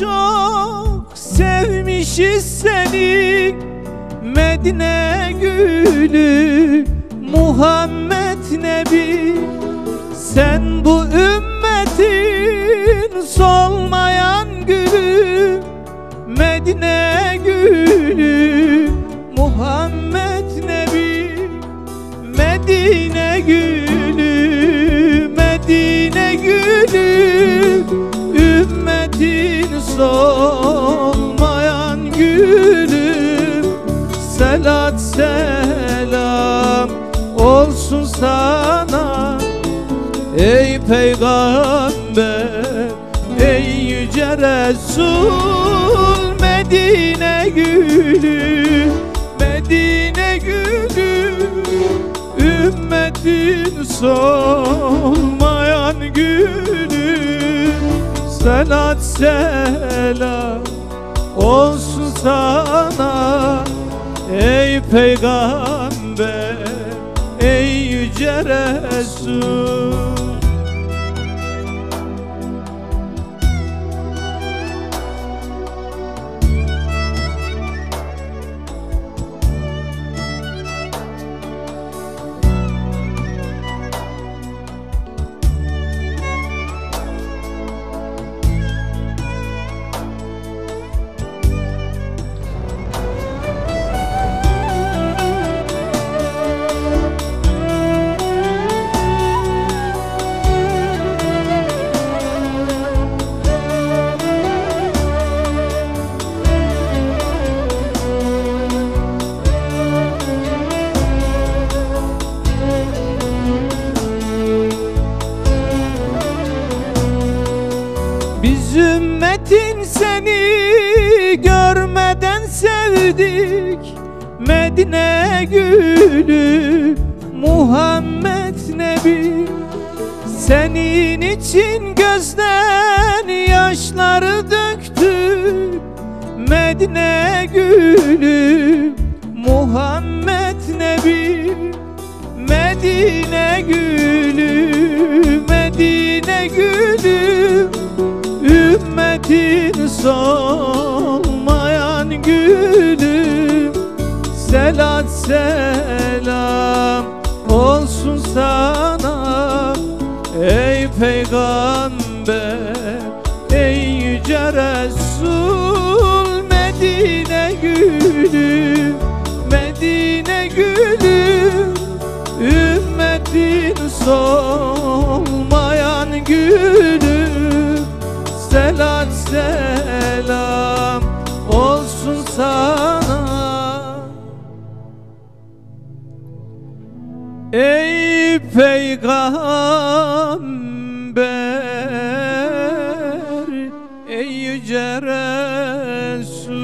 çok sevmişiz seni. Medine gülü Muhammed Nebi. Sen bu ümmetin solmayan gülü Medine gülü Muhammed Nebi. Medine gülü solmayan gülüm. Selat selam olsun sana. Ey peygamber Ey yüce Resul Medine gülü Medine gülü. Ümmetin solmayan gülü Selat selam olsun sana. Ey peygamber Ey yüce Resul ümmetin seni görmeden sevdik. Medine gülü Muhammed Nebi. Senin için gözden yaşları döktük Medine gülü Muhammed Nebi. Medine gülü Medine gülü Ümmetin solmayan gülüm Selat selam olsun sana. Ey peygamber Ey yüce Resul Medine gülü Medine gülü Ümmetin solmayan gülü Selat selam olsun sana. Ey peygamber Ey yüce Resul